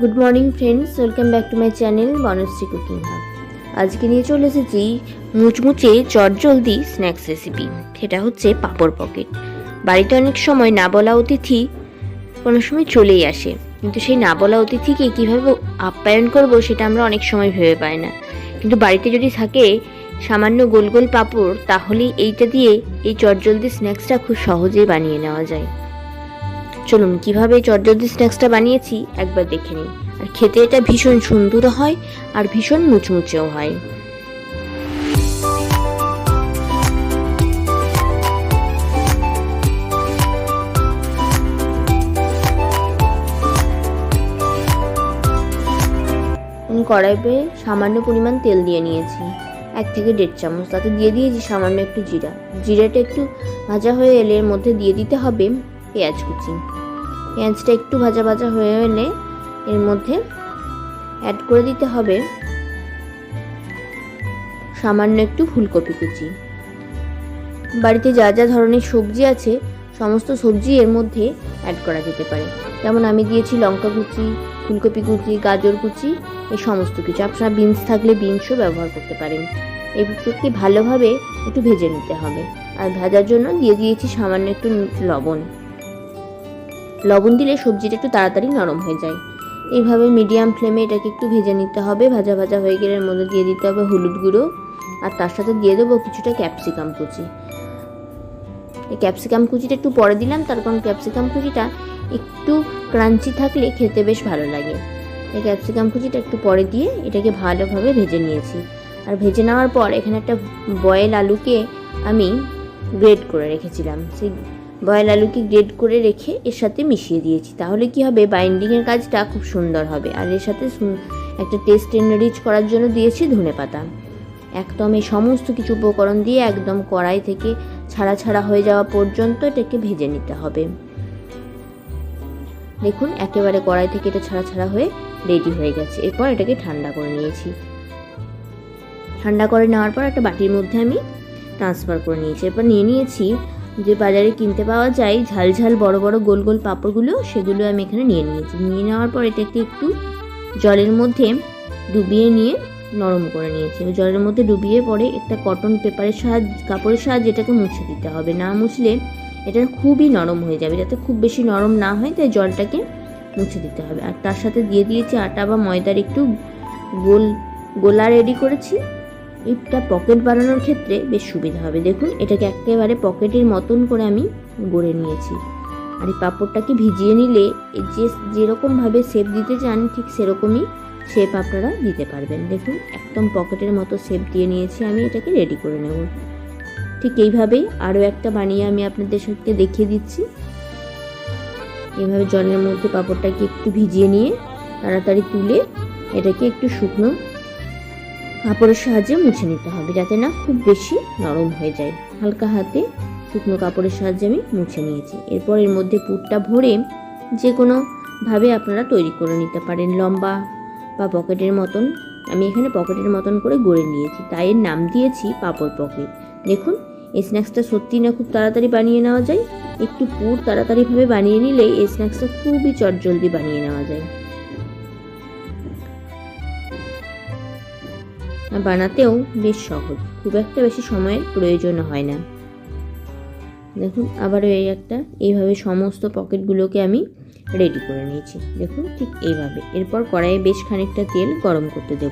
Good morning friends welcome back to my channel Banashree cooking hub আজকে নিয়ে চলে এসেছি মুচমুচে চটজলদি স্ন্যাক্স রেসিপি সেটা হচ্ছে পাঁপড় পকেট বাড়িতে অনেক সময় না বলা অতিথি কোনো সময় চলেই আসে। কিন্তু সেই না বলা অতিথিকে কীভাবে আপ্যায়ন করব সেটা আমরা অনেক সময় ভেবে পাই না। কিন্তু বাড়িতে যদি থাকে সামান্য গোল গোল পাঁপড় তাহলে এইটা দিয়ে এই চটজলদি স্ন্যাক্সটা খুব সহজেই বানিয়ে নেওয়া যায়। চলুন, কীভাবে চটজলদি স্ন্যাক্সটা বানিয়েছি একবার দেখে নিন আর খেতে এটা ভীষণ সুন্দর হয় আর ভীষণ মুচমুচেও হয়। আমি কড়াইতে সামান্য পরিমাণ তেল দিয়ে নিয়েছি। এক থেকে দেড় চামচ। তাতে দিয়ে দিয়েছি সামান্য একটু জিরা। জিরাটা একটু ভাজা হয়ে এলে এর মধ্যে দিয়ে দিতে হবে পেঁয়াজ কুচি। পেঁয়াজটা একটু ভাজা ভাজা হয়ে এলে এর মধ্যে অ্যাড করে দিতে হবে সামান্য একটু ফুলকপি কুচি। বাড়িতে যা যা ধরনের সবজি আছে, সমস্ত সবজি এর মধ্যে অ্যাড করা যেতে পারে। যেমন আমি দিয়েছি লঙ্কা কুচি, ফুলকপি কুচি, গাজর কুচি, এই সমস্ত কিছু। আপনারা বিনস থাকলে বিনসও ব্যবহার করতে পারেন। এই প্রত্যেকটি ভালোভাবে একটু ভেজে নিতে হবে। আর ভাজার জন্য দিয়ে দিয়েছি সামান্য একটু লবণ। লবণ দিলে সবজিটা একটু তাড়াতাড়ি নরম হয়ে যায়। এইভাবে মিডিয়াম ফ্লেমে এটাকে একটু ভেজে নিতে হবে। ভাজা ভাজা হয়ে গেলে এর মধ্যে দিয়ে দিতে হবে হলুদ গুঁড়ো। আর তার সাথে দিয়ে দেবো কিছুটা ক্যাপসিকাম কুচি। এই ক্যাপসিকাম কুচিটা একটু পরে দিলাম, তার কারণ ক্যাপসিকাম কুচিটা একটু ক্রাঞ্চি থাকলে খেতে বেশ ভালো লাগে। এই ক্যাপসিকাম কুচিটা একটু পরে দিয়ে এটাকে ভালোভাবে ভেজে নিয়েছি। আর ভেজে নেওয়ার পর এখানে একটা বয়েল আলুকে আমি গ্রেড করে রেখেছিলাম। সেই বয়েল আলুকে গ্রেড করে রেখে এর সাথে মিশিয়ে দিয়েছি। তাহলে কি হবে? বাইন্ডিংয়ের কাজটা খুব সুন্দর হবে। আর এর সাথে একটা টেস্ট এনরিচ করার জন্য দিয়েছি ধনে পাতা। একদম এই সমস্ত কিছু উপকরণ দিয়ে একদম কড়াই থেকে ছাড়া ছাড়া হয়ে যাওয়া পর্যন্ত এটাকে ভেজে নিতে হবে। দেখুন, একেবারে কড়াই থেকে এটা ছাড়া ছাড়া হয়ে রেডি হয়ে গেছে। এরপর এটাকে ঠান্ডা করে নিয়েছি। ঠান্ডা করে নেওয়ার পর একটা বাটির মধ্যে আমি ট্রান্সফার করে নিয়েছি। এরপর নিয়ে নিয়েছি যে বাজারে কিনতে পাওয়া যায়, ঝাল ঝাল বড় বড় গোল গোল পাঁপড়গুলো, সেগুলো আমি এখানে নিয়ে নিয়েছি। নিয়ে নেওয়ার পর এটাকে একটু জলের মধ্যে ডুবিয়ে নিয়ে নরম করে নিয়েছি। জলের মধ্যে ডুবিয়ে পরে একটা কটন পেপারের সাহায্যে, কাপড়ের সাহায্যে এটাকে মুছে দিতে হবে। না মুছলে এটা খুবই নরম হয়ে যাবে। যাতে খুব বেশি নরম না হয়, তাই জলটাকে মুছে দিতে হবে। আর তার সাথে দিয়ে দিয়েছি আটা বা ময়দার একটু গোল, গোলা রেডি করেছি। এটা পকেট বানানোর ক্ষেত্রে বেশ সুবিধা হবে। দেখুন, এটাকে একেবারে পকেটের মতন করে আমি গড়ে নিয়েছি। আর এই পাঁপড়টাকে ভিজিয়ে নিলে যে যেরকমভাবে শেপ দিতে চান, ঠিক সেরকমই শেপ আপনারা দিতে পারবেন। দেখুন, একদম পকেটের মতো শেপ দিয়ে নিয়েছি আমি, এটাকে রেডি করে নেব। ঠিক এইভাবেই আরও একটা বানিয়ে আমি আপনাদের সাথে দেখিয়ে দিচ্ছি। এইভাবে জলের মধ্যে পাঁপড়টাকে একটু ভিজিয়ে নিয়ে তাড়াতাড়ি তুলে এটাকে একটু শুকনো কাপড়ের সাহায্যে মুছে নিতে হবে যাতে না খুব বেশি নরম হয়ে যায়। হালকা হাতে শুকনো কাপড়ের সাহায্যে আমি মুছে নিয়েছি। এরপর এর মধ্যে পুরটা ভরে যে কোনো ভাবে আপনারা তৈরি করে নিতে পারেন। লম্বা বা পকেটের মতন। আমি এখানে পকেটের মতন করে গড়ে নিয়েছি। তাই এর নাম দিয়েছি পাপড় পকেট। দেখুন, এই স্ন্যাক্সটা সত্যি না খুব তাড়াতাড়ি বানিয়ে নেওয়া যায়? একটু পুর তাড়াতাড়িভাবে বানিয়ে নিলে এই স্ন্যাক্সটা খুবই চটজলদি বানিয়ে নেওয়া যায়। বানাতেও বেশ সহজ। খুব একটা বেশি সময়ের প্রয়োজন হয় না। দেখুন, আবারও এই একটা। এইভাবে সমস্ত পকেটগুলোকে আমি রেডি করে নিয়েছি। দেখুন, ঠিক এইভাবে। এরপর কড়াইয়ে বেশ খানিকটা তেল গরম করতে দেব।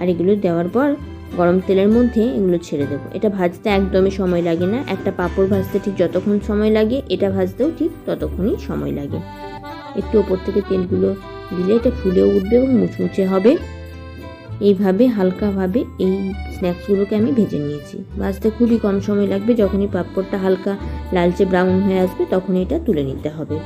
আর এগুলো দেওয়ার পর গরম তেলের মধ্যে এগুলো ছেড়ে দেবো। এটা ভাজতে একদমই সময় লাগে না। একটা পাঁপড় ভাজতে ঠিক যতক্ষণ সময় লাগে, এটা ভাজতেও ঠিক ততক্ষণই সময় লাগে। একটু ওপর থেকে তেলগুলো দিলে এটা ফুলেও উঠবে এবং মুচমুচে হবে। এইভাবে হালকাভাবে এই স্ন্যাক্সগুলোকে আমি ভেজে নিয়েছি। ভাজতে খুবই কম সময় লাগবে, যখনই পাঁপড়টা হালকা লালচে ব্রাউন হয়ে আসবে, তখন এটা তুলে নিতে হবে।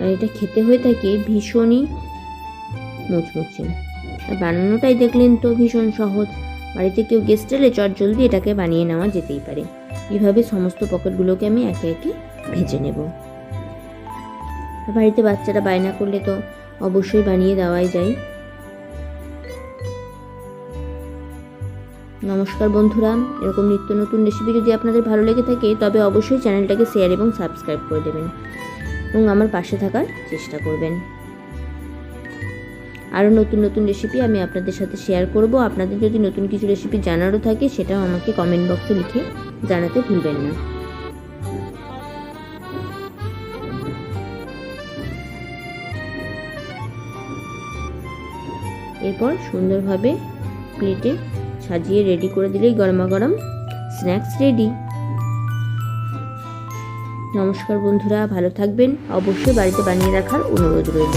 আর এটা খেতে হয়ে থাকে ভীষণই মুচমুচে। আর বানানোটাই দেখলেন তো ভীষণ সহজ। বাড়িতে কেউ গেস্ট এলে চট জলদি এটাকে বানিয়ে নেওয়া যেতেই পারে। এভাবে সমস্ত পকেটগুলোকে আমি একে একে ভেজে নেব। বাড়িতে বাচ্চারা বায়না করলে তো অবশ্যই বানিয়ে দেওয়াই যায়। নমস্কার বন্ধুরা, এরকম নিত্য নতুন রেসিপি যদি আপনাদের ভালো লেগে থাকে, তবে অবশ্যই চ্যানেলটাকে শেয়ার এবং সাবস্ক্রাইব করে দেবেন এবং আমার পাশে থাকার চেষ্টা করবেন। আরও নতুন নতুন রেসিপি আমি আপনাদের সাথে শেয়ার করব। আপনাদের যদি নতুন কিছু রেসিপি জানারও থাকে, সেটাও আমাকে কমেন্ট বক্সে লিখে জানাতে ভুলবেন না। এরপর সুন্দরভাবে প্লেটে সাজিয়ে রেডি করে দিলেই গরমা গরম স্ন্যাক্স রেডি নমস্কার বন্ধুরা, ভালো থাকবেন। অবশ্যই বাড়িতে বানিয়ে রাখার অনুরোধ রইল।